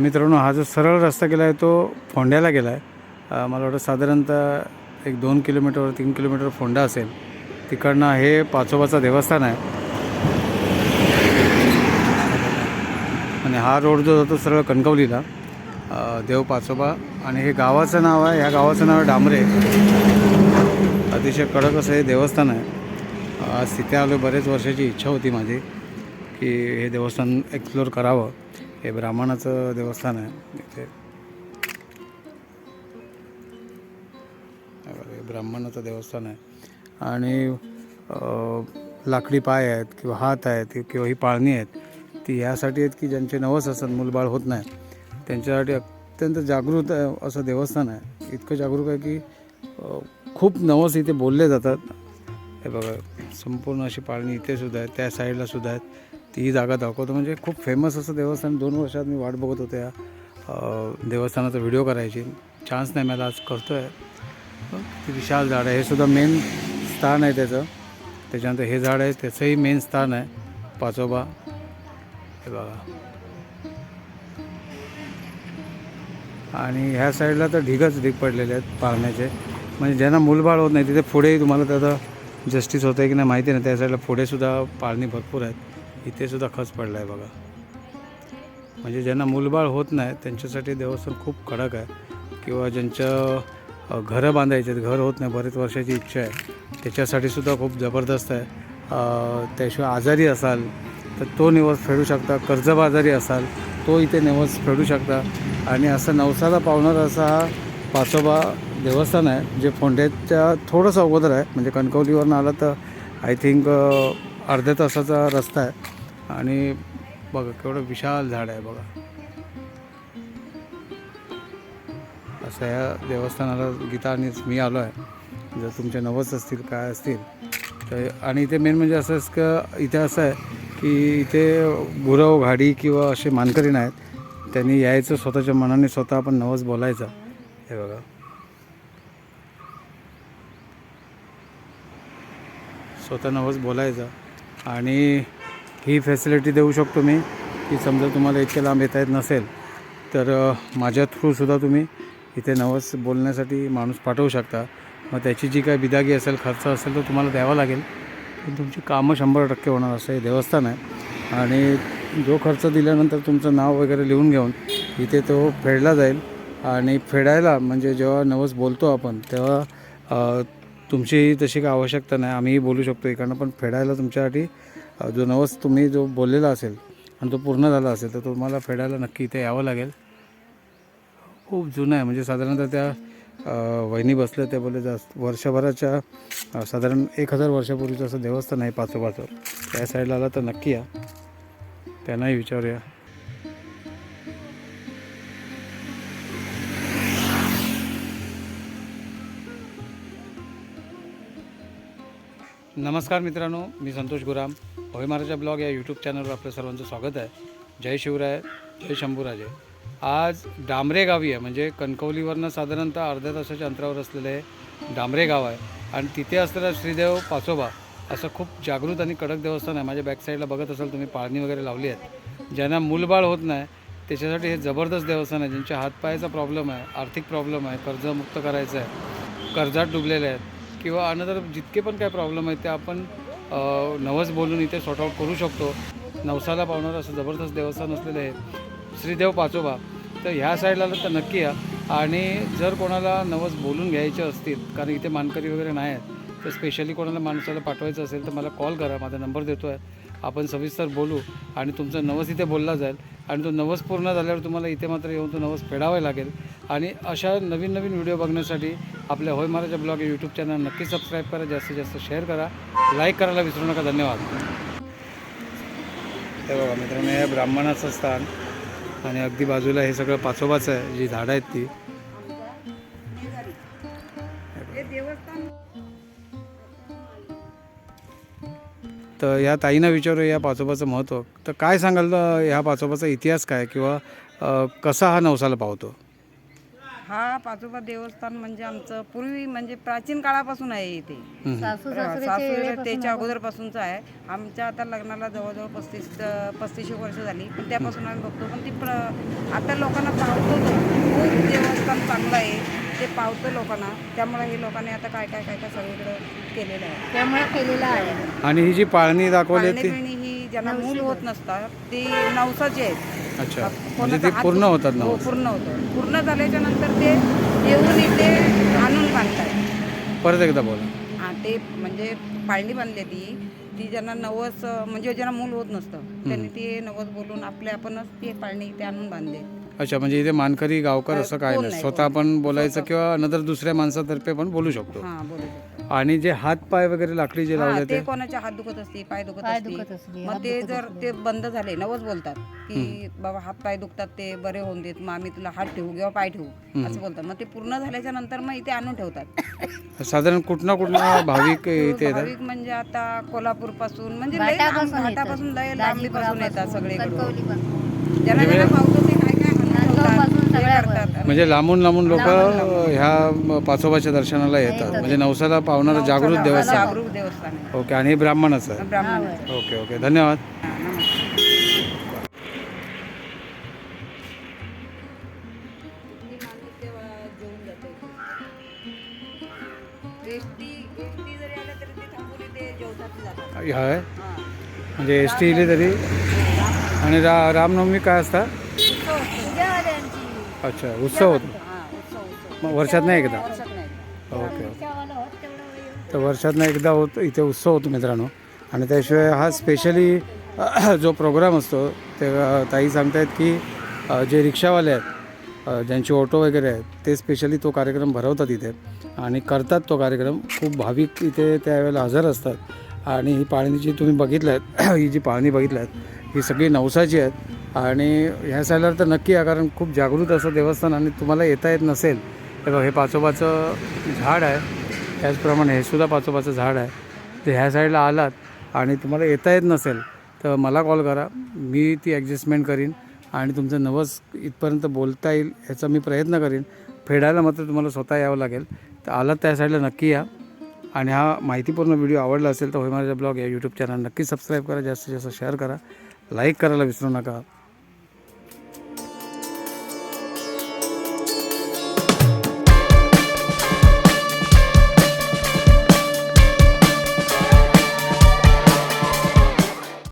मित्रांनो हा जो सरळ रस्ता गेला आहे तो फोंड्याला गेला आहे मला वाटतं साधारणतः एक दोन किलोमीटरवर तीन किलोमीटर फोंडा असेल. तिकडनं हे पाचोबाचं देवस्थान आहे. आणि हा रोड जो जातो सरळ कणकवलीला देव पाचोबा आणि हे गावाचं नाव आहे. ह्या गावाचं नाव आहे डांबरे. अतिशय कडक असं हे देवस्थान आहे. आज तिथे आलो बरेच वर्षाची इच्छा होती माझी की हे देवस्थान एक्सप्लोअर करावं. हे ब्राह्मणाचं देवस्थान आहे इथे. हे ब्राह्मणाचं देवस्थान आहे. आणि लाकडी पाय आहेत किंवा हात आहेत किंवा ही पाळणी आहेत ती ह्यासाठी आहेत की ज्यांचे नवस असतात मूलबाळ होत नाही त्यांच्यासाठी अत्यंत जागृत असं देवस्थान आहे. इतकं जागरूक आहे की खूप नवस इथे बोलले जातात. हे बघा संपूर्ण अशी पाळणी इथे सुद्धा आहे त्या साईडला सुद्धा आहेत. ती जागा दाखवतो. म्हणजे खूप फेमस असं देवस्थान. दोन वर्षात मी वाट बघत होतो या देवस्थानाचा व्हिडिओ करायची. चान्स नाही मला आज करतो आहे ती विशाल झाड आहे. हे सुद्धा मेन स्थान आहे त्याचं. त्याच्यानंतर हे झाड आहे. त्याचंही मेन स्थान आहे. पाचोबा. हे बघा. आणि ह्या साईडला तर ढिगच ढीग पडलेले आहेत पाळण्याचे. म्हणजे ज्यांना मूलबाळ होत नाही तिथे पुढेही तुम्हाला त्याचा जस्टिस होतं आहे की नाही माहिती नाही. त्या साईडला पुढेसुद्धा पाळणी भरपूर आहेत. इथेसुद्धा खच पडला आहे बघा. म्हणजे ज्यांना मूलबाळ होत नाही त्यांच्यासाठी देवस्थान खूप कडक आहे. किंवा ज्यांचं घरं बांधायचे आहेत, घर होत नाही बरेच वर्षाची इच्छा आहे त्याच्यासाठी सुद्धा खूप जबरदस्त आहे. त्याशिवाय आजारी असाल तर तो निवस फेडू शकता. कर्जबाजारी असाल तो इथे निवस फेडू शकता. आणि असं नवसाला पावणारा असा हा पाचोबा देवस्थान आहे जे फोंड्याच्या थोडंसं अगोदर आहे. म्हणजे कणकवलीवरनं आला तर आय थिंक अर्ध्या तासाचा रस्ता आहे. आणि बघा केवढं विशाल झाड आहे बघा. असं या देवस्थानाला गीतानेच मी आलो आहे. जर तुमचे नवस असतील काय असतील तर आणि इथे मेन म्हणजे असं का इथे असं आहे की इथे गुरव घाडी किंवा असे मानकरी नाहीत. त्यांनी यायचं स्वतःच्या मनाने स्वतः आपण नवस बोलायचा. हे बघा. स्वतः नवस बोलायचा. आणि ही फॅसिलिटी देऊ शकतो मी की समजा तुम्हाला इतके लांब येता येत नसेल तर माझ्या थ्रूसुद्धा तुम्ही इथे नवस बोलण्यासाठी माणूस पाठवू शकता. मग त्याची जी काही बिदागी असेल खर्च असेल तो तुम्हाला द्यावा लागेल. पण तुमची कामं शंभर टक्के होणार असं हे देवस्थान आहे. आणि जो खर्च दिल्यानंतर तुमचं नाव वगैरे लिहून घेऊन इथे तो फेडला जाईल. आणि फेडायला म्हणजे जेव्हा नवस बोलतो आपण तेव्हा तुमची तशी काय आवश्यकता नाही. आम्हीही बोलू शकतो इकडनं पण फेडायला तुमच्यासाठी जो नवस तुम्ही जो बोललेला असेल आणि तो पूर्ण झाला असेल तर तुम्हाला फेडायला नक्की इथे यावं लागेल. खूप जुनं आहे. म्हणजे साधारणतः त्या वहिनी बसल्या त्या बोलले जास्त वर्षभराच्या साधारण एक हजार वर्षापूर्वीचं असं देवस्थान आहे पाचोपाचो. त्या साईडला आला तर नक्की या. त्यांनाही विचारूया. नमस्कार मित्रांनो मी संतोष गुराम. होय महाराजा ब्लॉग या यूट्यूब चॅनलवर आपलं सर्वांचं स्वागत आहे. जय शिवराय जय शंभूराजे. आज डांबरे गावी आहे म्हणजे कणकवलीवरनं साधारणतः अर्ध्या तासाच्या अंतरावर असलेले डांबरे गाव आहे. आणि तिथे असलेला श्रीदेव पाचोबा असं खूप जागृत आणि कडक देवस्थान आहे. माझ्या बॅकसाईडला बघत असाल तुम्ही पाळणी वगैरे लावली आहेत. ज्यांना मूलबाळ होत नाही त्याच्यासाठी हे जबरदस्त देवस्थान आहे. ज्यांच्या हातपायाचा प्रॉब्लेम आहे आर्थिक प्रॉब्लेम आहे कर्जमुक्त करायचं आहे कर्जात डुबलेले आहेत. किंवा अनदर जितके पण काय प्रॉब्लेम आहेत ते आपण नवस बोलून इथे सॉर्ट आउट करू शकतो. नवसाला पावणारं असं जबरदस्त देवस्थान असलेलं आहे श्रीदेव पाचोबा. तर ह्या साईडला तर नक्की या. आणि जर कोणाला नवस बोलून घ्यायचे असतील कारण इथे मानकरी वगैरे नाही आहेत तर स्पेशली कोणाला माणसाला पाठवायचं असेल तर मला कॉल करा. माझा नंबर देतो आहे आपण सविस्तर बोलू आणि तुमचा नवस इथे बोलला जाईल. आणि तो नवस पूर्ण झाल्यावर तुम्हाला इथे मात्र येऊन तो नवस फेडावा लागेल. आणि अशा नवीन नवीन व्हिडिओ बघण्यासाठी आपल्या होय महाराजा ब्लॉग यूट्यूब चॅनल नक्की सबस्क्राईब करा जास्तीत जास्त शेअर करा लाईक करायला विसरू नका धन्यवाद. हे बघा मित्रांनो हे ब्राह्मणाचं स्थान आणि अगदी बाजूला हे सगळं पाचोबाचं आहे जी झाडं आहेत ती. तर या ताईंना विचारू या पाचोबाचं महत्त्व तर काय सांगाल ह्या पाचोबाचा इतिहास काय किंवा कसा हा नवसाला पावतो? हा पाचोबा देवस्थान म्हणजे आमचं पूर्वी म्हणजे प्राचीन काळापासून आहे इथे. सासू सासू त्याच्या अगोदरपासूनच आहे. आमच्या आता लग्नाला जवळजवळ पस्तीस पस्तीस वर्ष झाली. पण त्यापासून आम्ही बघतो. पण ती प्र आता लोकांना पावतो तो. खूप देवस्थान चांगलं आहे. ते पावतं लोकांना. त्यामुळे हे लोकांनी आता काय काय काय काय सगळीकडे केलेलं आहे. त्यामुळे केलेला आहे. आणि ही जी पाळणी दाखवली पाळणे ही ज्यांना मूल होत नसतात ती नवसाची आहेत. अच्छा. म्हणजे ती पूर्ण होतात ना. हो पूर्ण होतं पूर्ण झाल्याच्यानंतर ते येऊन इथे आणून बांधतात. परत एकदा बोला. हा ते म्हणजे पाळणी बांधली ती. ती ज्यांना नवस म्हणजे ज्यांना मूल होत नसतं त्यांनी ते नवस बोलून आपल्या आपणच ते पाळणी इथे आणून बांधले. अच्छा म्हणजे इथे मानकरी गावकर असं काय नाही. स्वतः आपण बोलायचं किंवा नंतर दुसऱ्या माणसातर्फे पण बोलू शकतो. हा बोलू शकतो. आणि जे हात पाय वगैरे लाकडी जे हा, लावले ते ते कोणाच्या हात दुखत असते पाय दुखत पाय असते मग ते दुखत जर. ते बंद झाले नवस बोलतात की बाबा हात पाय दुखतात ते बरे होऊन देत मग आम्ही तुला हात ठेवू किंवा पाय ठेवू असं बोलतात. मग ते पूर्ण झाल्याच्यानंतर मग इथे आणून ठेवतात. साधारण कुठनं कुठनं भाविक इथे येतात. भाविक म्हणजे आता कोल्हापूरपासून म्हणजे लय लांब- घाटापासून घाटापासून लय लांबी पासून येतात सगळीकडे कणकवली पासून ज्यांना ज्यांना पावतो म्हणजे लांबून लांबून लोक ह्या पाचोबाच्या दर्शनाला येतात. म्हणजे नवसाला पावणारं जागृत देवस्थान. जागरूक देवस्थान आहे. ओके आणि हे ब्राह्मणच आहे. ब्राह्मण ओके ओके. धन्यवाद. हे आहे. म्हणजे एस टी इली तरी. आणि रा रामनवमी काय असतात अच्छा उत्सव होतो. मग वर्षात नाही एकदा? Okay okay. तर वर्षातनं एकदा होत इथे उत्सव होतो मित्रांनो. आणि त्याशिवाय हा स्पेशली जो प्रोग्राम असतो ते अ, ताई सांगतायत की अ, जे रिक्षावाले आहेत अ, ज्यांची ऑटो वगैरे आहेत ते स्पेशली तो कार्यक्रम भरवतात इथे. आणि करतात तो कार्यक्रम. खूप भाविक इथे त्यावेळेला हजर असतात. आणि ही पाळणी जी तुम्ही बघितलं आहेत ही जी पाळणी बघितलं आहेत ही सगळी नवसाची आहेत. आणि ह्या साईडला तर नक्की आहे कारण खूप जागृत असं देवस्थान आणि तुम्हाला येता येत नसेल. हे बघ हे पाचोबाचं झाड आहे. त्याचप्रमाणे हे सुद्धा पाचोबाचं झाड आहे. तर ह्या साईडला आलात आणि तुम्हाला येता येत नसेल तर मला कॉल करा. मी ती ॲडजस्टमेंट करीन आणि तुमचं नवस इथपर्यंत बोलता येईल ह्याचा मी प्रयत्न करीन. फेडायला मात्र तुम्हाला स्वतः यावं लागेल. तर आलात त्या साईडला नक्की या. आणि हा माहितीपूर्ण व्हिडिओ आवडला असेल तर होय माझा ब्लॉग या यूट्यूब चॅनल नक्की सबस्क्राईब करा. जास्तीत जास्त शेअर करा. लाईक करायला विसरू नका.